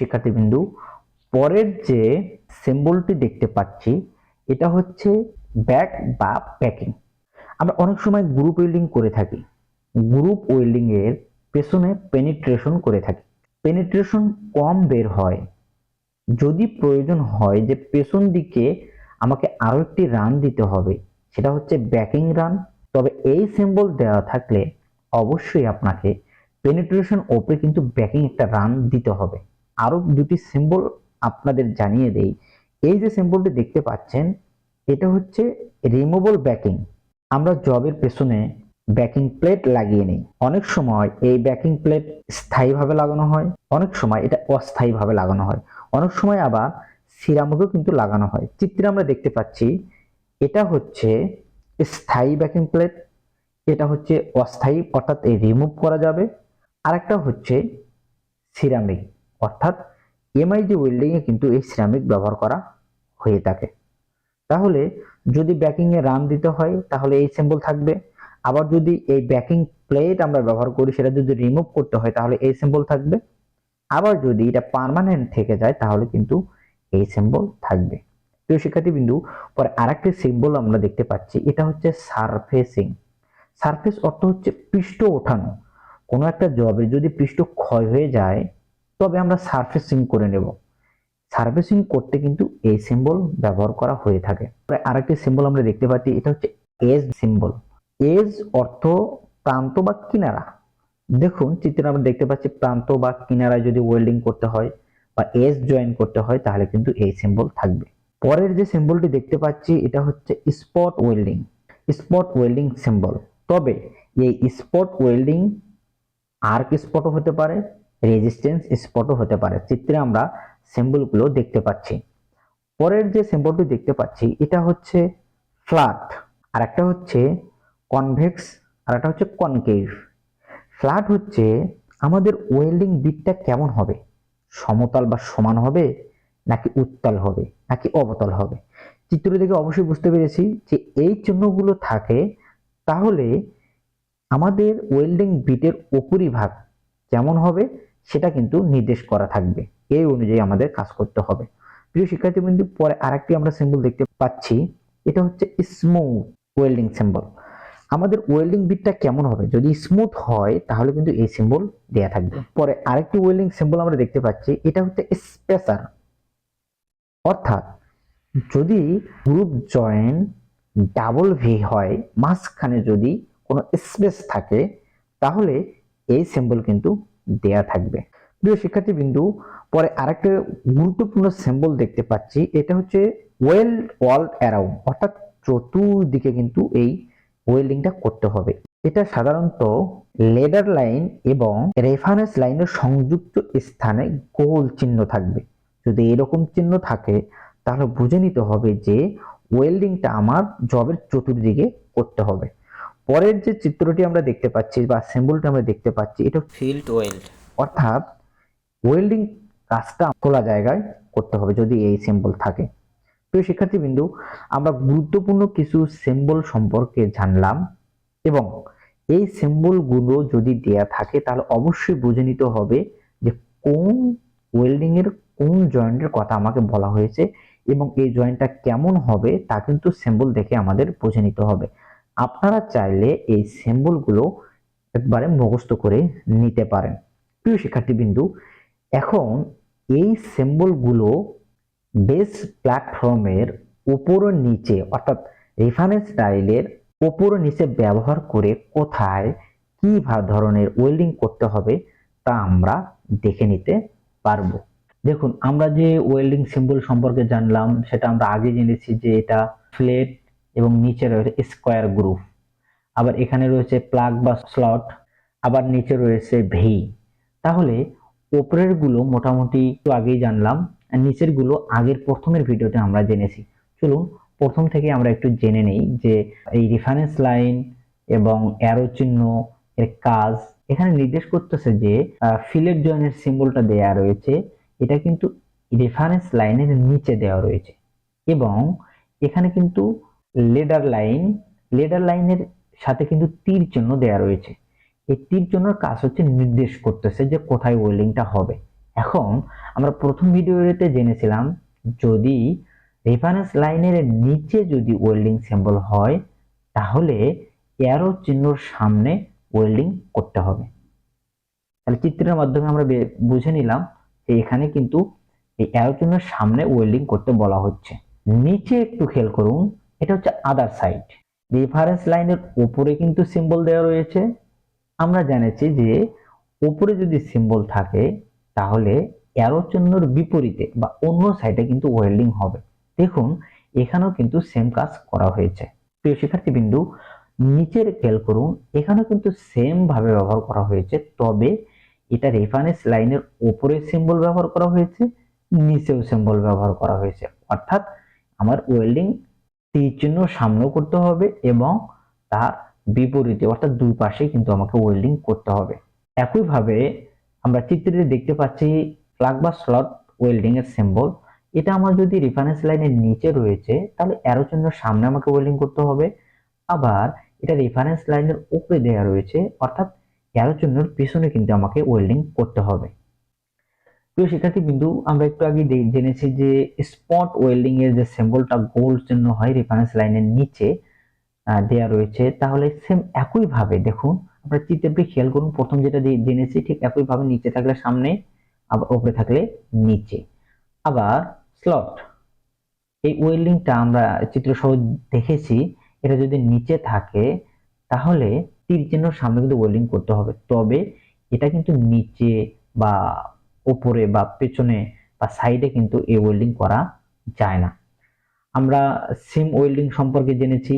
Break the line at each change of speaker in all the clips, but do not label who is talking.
শিক্ষার্থীবিন্দু, পরের যে সিম্বলটি দেখতে পাচ্ছি, এটা হচ্ছে ব্যাক বা প্যাকিং আমরা অনেক সময় গ্রুপ ওয়েল্ডিং করে থাকি। গ্রুপ ওয়েল্ডিং এর পেছনে পেনিট্রেশন করে থাকি। পেনিট্রেশন কম বের হয়। যদি প্রয়োজন হয় যে পেছন দিকে আমাকে আরও একটি রান দিতে হবে, সেটা হচ্ছে ব্যাকিং রান তবে এই সিম্বল দেওয়া থাকলে অবশ্যই আপনাকে পেনিট্রেশন ওপরে কিন্তু ব্যাকিং একটা রান দিতে হবে। আরও দুটি সিম্বল আপনাদের জানিয়ে দেই। এই যে সিম্বলটি দেখতে পাচ্ছেন, এটা হচ্ছে রিমুভেবল ব্যাকিং আমরা জবের পেছনে ব্যাকিং প্লেট লাগিয়ে নিই। অনেক সময় এই ব্যাকিং প্লেট স্থায়ীভাবে লাগানো হয়, অনেক সময় এটা অস্থায়ীভাবে লাগানো হয়। অনেক সময় আবার সিরামিকও কিন্তু লাগানো হয়। চিত্রে আমরা দেখতে পাচ্ছি, এটা হচ্ছে স্থায়ী ব্যাকিং প্লেট এটা হচ্ছে অস্থায়ী, অর্থাৎ রিমুভ করা যাবে। আর একটা হচ্ছে সিরামিক অর্থাৎ এমআইজি ওয়েল্ডিং এ কিন্তু এই সিরামিক ব্যবহার করা হয়ে থাকে। তাহলে যদি ব্যাকিং এ রান দিতে হয়, তাহলে এই সিম্বল থাকবে। আবার যদি এই ব্যাকিং প্লেট আমরা ব্যবহার করি, সেটা যদি রিমুভ করতে হয়, তাহলে এই সিম্বল থাকবে। আবার যদি এটা পার্মানেন্ট থেকে যায়, তাহলে কিন্তু এই সিম্বল থাকবে। প্রিয় শিক্ষার্থী বিন্দু পরে আরেকটি সিম্বল আমরা দেখতে পাচ্ছি, এটা হচ্ছে সারফেসিং সারফেস অর্থ হচ্ছে পৃষ্ঠ ওঠানো। কোনো একটা জবের যদি পৃষ্ঠ ক্ষয় হয়ে যায় তবে আমরা সারফেসিং করে নেব। সার্ভিসিং করতে কিন্তু এই সিম্বল ব্যবহার করা হয়ে থাকে। আরেকটি সিম্বল আমরা দেখতে পাচ্ছি, এটা হচ্ছে এজ সিম্বল এজ অর্থ প্রান্ত বা কিনারা। দেখুন, চিত্রে আমরা দেখতে পাচ্ছি প্রান্ত বা কিনারায় যদি ওয়েল্ডিং করতে হয় বা এজ জয়েন করতে হয়, তাহলে কিন্তু এই সিম্বল থাকবে। পরের যে সিম্বলটি দেখতে পাচ্ছি, এটা হচ্ছে spot welding spot welding symbol তবে এই স্পট ওয়েল্ডিং আর্ক স্পটও হতে পারে রেজিস্ট্যান্স স্পটও হতে পারে। চিত্রে আমরা সিম্বলগুলো দেখতে পাচ্ছি। পরের যে সিম্বলটি দেখতে পাচ্ছি, এটা হচ্ছে ফ্ল্যাট আর একটা হচ্ছে কনভেক্স আর একটা হচ্ছে কনকেভ ফ্ল্যাট হচ্ছে আমাদের ওয়েল্ডিং বিটটা কেমন হবে? সমতল বা সমান হবে, নাকি উত্তল হবে, নাকি অবতল হবে? চিত্র দেখে অবশ্যই বুঝতে পেরেছি যে এই চিহ্নগুলো থাকে, তাহলে আমাদের ওয়েল্ডিং বিটের উপরিভাগ কেমন হবে? সেটা কিন্তু নির্দেশ করা থাকবে। এই অনুযায়ী আমাদের কাজ করতে হবে। প্রিয় শিক্ষার্থীবৃন্দ, পরে আরেকটি আমরা সিম্বল দেখতে পাচ্ছি। এটা হচ্ছে স্মুথ ওয়েল্ডিং সিম্বল আমাদের ওয়েল্ডিং বিটটা কেমন হবে? যদি স্মুথ হয়, তাহলে কিন্তু এই সিম্বল দেয়া থাকবে। পরে আরেকটি ওয়েল্ডিং সিম্বল আমরা দেখতে পাচ্ছি। এটা হচ্ছে স্পেসার অর্থাৎ যদি গ্রুপ জয়েন ডাবল ভি হয়, মাঝখানে যদি কোনো স্পেস থাকে, তাহলে এই সিম্বল কিন্তু দেয়া থাকবে। প্রিয় শিক্ষার্থী বিন্দু পরে আরেকটা গুরুত্বপূর্ণ সিম্বল দেখতে পাচ্ছি, এটা হচ্ছে ওয়েল ওয়াল অ্যারাউন্ড অর্থাৎ চতুর্দিকে কিন্তু এই ওয়েল্ডিংটা করতে হবে। এটা সাধারণত লেডার লাইন এবং রেফারেন্স লাইনের সংযুক্ত স্থানে গোল চিহ্ন থাকবে। যদি এরকম চিহ্ন থাকে, তাহলে বুঝে নিতে হবে যে ওয়েল্ডিংটা আমার জবের চতুর্দিকে করতে হবে। পরের যে চিত্রটি আমরা দেখতে পাচ্ছি বা সিম্বলটি আমরা দেখতে পাচ্ছি এটা
ফিল্ড ওয়েল্ড
অর্থাৎ ওয়েল্ডিং কাজটা খোলা জায়গায় করতে হবে যদি এই সিম্বল থাকে। প্রিয় শিক্ষার্থীবৃন্দু আমরা গুরুত্বপূর্ণ কিছু সিম্বল সম্পর্কে জানলাম এবং এই সিম্বলগুলো যদি দেয়া থাকে তাহলে অবশ্যই বুঝে নিতে হবে যে কোন ওয়েল্ডিং এর কোন জয়েন্টের কথা আমাকে বলা হয়েছে এবং এই জয়েন্টটা কেমন হবে তা কিন্তু সিম্বল দেখে আমাদের বুঝে নিতে হবে। আপনারা চাইলে এই সিম্বলগুলো একবারে মুখস্থ করে নিতে পারেন। প্রিয় শিক্ষার্থীবৃন্দু, এখন এই সিম্বলগুলো বেস প্ল্যাটফর্মের উপর নিচে, অর্থাৎ রেফারেন্স টাইলের উপর নিচে ব্যবহার করে কোথায় কী ধরনের ওয়েল্ডিং করতে হবে তা আমরা দেখে নিতে পারব। দেখুন, আমরা যে ওয়েল্ডিং সিম্বল সম্পর্কে জানলাম, সেটা আমরা আগে জেনেছি যে এটা ফ্লেট এবং নিচে রয়েছে স্কোয়ার গ্রুপ। আবার এখানে রয়েছে প্লাগ বা স্লট, আবার নিচে রয়েছে ভি তাহলে ওপরেরগুলো মোটামুটি একটু আগেই জানলাম, আর নিচেরগুলো আগের প্রথমের ভিডিওতে আমরা জেনেছি। চলুন, প্রথম থেকে আমরা একটু জেনে নেই যে এই রেফারেন্স লাইন এবং অ্যারো চিহ্ন এর কাজ। এখানে নির্দেশ করতেছে যে ফিলেট জয়েনের সিম্বলটা দেয়া রয়েছে। এটা কিন্তু রেফারেন্স লাইনের নিচে দেওয়া রয়েছে। এবং এখানে কিন্তু লেডার লাইন লেডার লাইনের সাথে কিন্তু তীর চিহ্ন দেওয়া রয়েছে। এই তীর চিহ্নের কাজ হচ্ছে নির্দেশ করতেছে যে কোথায় ওয়েল্ডিংটা হবে। এখন আমরা প্রথম ভিডিওতে জেনেছিলাম, যদি রেফারেন্স লাইনের নিচে যদি ওয়েল্ডিং সিম্বল হয়, তাহলে অ্যারো চিহ্নর সামনে ওয়েল্ডিং করতে হবে। তাহলে চিত্রের মাধ্যমে আমরা বুঝে নিলাম যে এখানে কিন্তু এই অ্যারো চিহ্নের সামনে ওয়েল্ডিং করতে বলা হচ্ছে। নিচে একটু খেয়াল করুন এটা হচ্ছে আদার সাইড রেফারেন্স লাইনের উপরে কিন্তু সিম্বল দেওয়া রয়েছে। আমরা জেনেছি যে উপরে যদি সিম্বল থাকে, তাহলে অ্যারো চিহ্নর বিপরীতে বা অন্য সাইডে কিন্তু ওয়েল্ডিং হবে। দেখুন, এখানেও কিন্তু সেম কাজ করা হয়েছে। প্রিয় শিক্ষার্থী বিন্দু নিচের খেয়াল করুন, এখানেও কিন্তু সেম ভাবে ব্যবহার করা হয়েছে, তবে এটা রেফারেন্স লাইনের উপরে সিম্বল ব্যবহার করা হয়েছে, নিচেও সিম্বল ব্যবহার করা হয়েছে। অর্থাৎ আমার ওয়েল্ডিং তীর চিহ্ন সামনেও করতে হবে এবং তার বিপরীতে, অর্থাৎ দুই পাশে কিন্তু আমাকে ওয়েল্ডিং করতে হবে। একইভাবে আমরা চিত্রে দেখতে পাচ্ছি প্লাগ বা স্লট ওয়েল্ডিং এর সিম্বল এটা আমার যদি রেফারেন্স লাইনের নিচে রয়েছে, তাহলে অ্যারো চিহ্ন সামনে আমাকে ওয়েল্ডিং করতে হবে। আবার এটা রেফারেন্স লাইনের উপরে দেওয়া রয়েছে, অর্থাৎ অ্যারো চিহ্নের পিছনে কিন্তু আমাকে ওয়েল্ডিং করতে হবে। প্রিয় শিক্ষার্থী বিন্দু আমরা একটু আগে জেনেছি যে স্পট ওয়েল্ডিং এর যে সিম্বলটা গোল চিহ্ন হয় রেফারেন্স লাইনের নিচে দেয়া রয়েছে। তাহলে সেম একই ভাবে দেখুন আমরা চিত্রটি খেয়াল করুন, প্রথম যেটা জেনেছি, ঠিক একই ভাবে নিচে থাকলে সামনে, আবার উপরে থাকলে নিচে। আবার স্লট এই ওয়েল্ডিংটা আমরা চিত্র সহ দেখেছি, এটা যদি নিচে থাকে, তাহলে তীর চিহ্ন সামনে কিন্তু ওয়েল্ডিং করতে হবে। তবে এটা কিন্তু নিচে বা উপরে বা পেছনে বা সাইডে কিন্তু এই ওয়েল্ডিং করা যায় না। আমরা সিম ওয়েল্ডিং সম্পর্কে জেনেছি।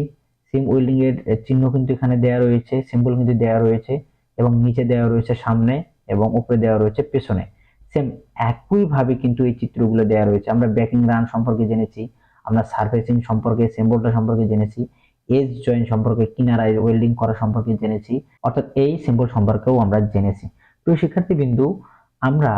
সিম ওয়েল্ডিং এর চিহ্ন কিন্তু এখানে দেওয়া রয়েছে সিম্বল কিন্তু দেওয়া রয়েছে এবং নিচে দেওয়া রয়েছে সামনে এবং উপরে দেওয়া রয়েছে পেছনে। সেম একই ভাবে কিন্তু এই চিত্রগুলো দেওয়া রয়েছে। আমরা ব্যাকিং রান সম্পর্কে জেনেছি, আমরা সার্ফেসিং সম্পর্কে সিম্বলটা সম্পর্কে জেনেছি এজ জয়েন্ট সম্পর্কে, কিনারায় ওয়েল্ডিং করা সম্পর্কে জেনেছি, অর্থাৎ এই সিম্বল সম্পর্কেও আমরা জেনেছি। প্রিয় শিক্ষার্থী বিন্দু আমরা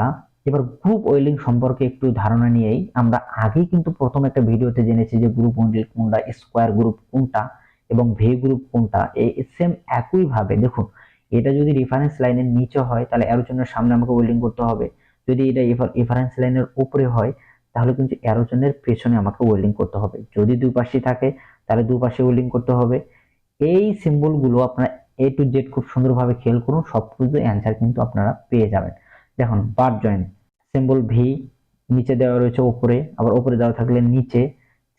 এবার গ্রুপ ওয়েল্ডিং সম্পর্কে একটু ধারণা নিয়েই আমরা আগেই কিন্তু প্রথম একটা ভিডিওতে জেনেছি যে গ্রুপ ওয়েল্ডিং কোনটা স্কোয়ার গ্রুপ কোনটা এবং ভে গ্রুপ কোনটা। এই সেম একই ভাবে দেখুন, এটা যদি রেফারেন্স লাইনের নিচে হয় তাহলে জন্য সামনে আমাকে ওয়েল্ডিং করতে হবে। যদি এটা রেফারেন্স লাইনের উপরে হয় তাহলে কিন্তু অ্যারোজনের পেছনে আমাকে ওয়েল্ডিং করতে হবে। যদি দুই পাশে থাকে তাহলে দুই পাশে ওয়েল্ডিং করতে হবে। এই সিম্বলগুলো আপনারা এ টু জেড খুব সুন্দরভাবে খেয়াল করুন সব কিছু অ্যান্সার কিন্তু আপনারা পেয়ে যাবেন। দেখুন বার জয়েন্ট সিম্বল ভি নিচে দেওয়া রয়েছে উপরে, আবার উপরে দেওয়া থাকলে নিচে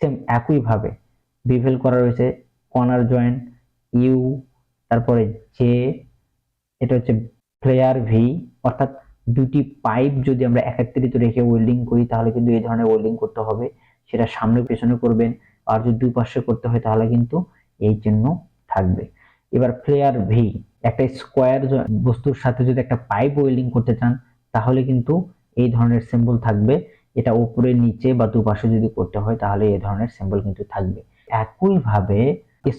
সেম একইভাবে বিভেল করা রয়েছে কর্নার জয়েন্ট ইউ তারপরে জে এটা হচ্ছে ফ্লেয়ার ভি অর্থাৎ দুটি পাইপ যদি আমরা একত্রিত রেখে ওয়েল্ডিং করি, তাহলে কিন্তু এই ধরনের ওয়েল্ডিং করতে হবে, সেটা সামনে পেছনে করবেন, আর যদি দুপাশে করতে হয়, তাহলে কিন্তু এই চিহ্ন থাকবে। এবার ফ্লেয়ার ভি একটা স্কোয়ার বস্তুর সাথে যদি একটা পাইপ ওয়েল্ডিং করতে চান, তাহলে কিন্তু এই ধরনের সিম্বল থাকবে। এটা উপরে, নিচে বা দুপাশে যদি করতে হয়, তাহলে এই ধরনের সিম্বল কিন্তু থাকবে। একইভাবে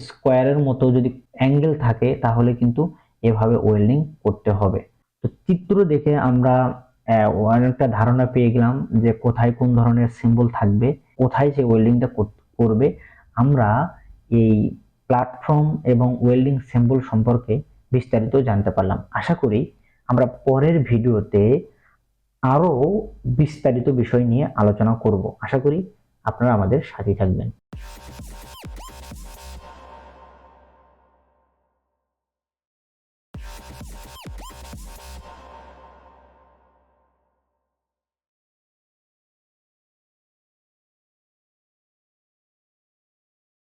স্কোয়ারের মতো যদি অ্যাঙ্গেল থাকে, তাহলে কিন্তু এভাবে ওয়েল্ডিং করতে হবে। তো চিত্র দেখে আমরা অনেকটা ধারণা পেয়ে গেলাম যে কোথায় কোন ধরনের সিম্বল থাকবে, কোথায় সেই ওয়েল্ডিংটা করবে। আমরা এই প্ল্যাটফর্ম এবং ওয়েল্ডিং সিম্বল সম্পর্কে বিস্তারিত জানতে পারলাম। আশা করি আমরা পরের ভিডিওতে আরও বিস্তারিত বিষয় নিয়ে আলোচনা করব। আশা করি আপনারা আমাদের সাথে থাকবেন।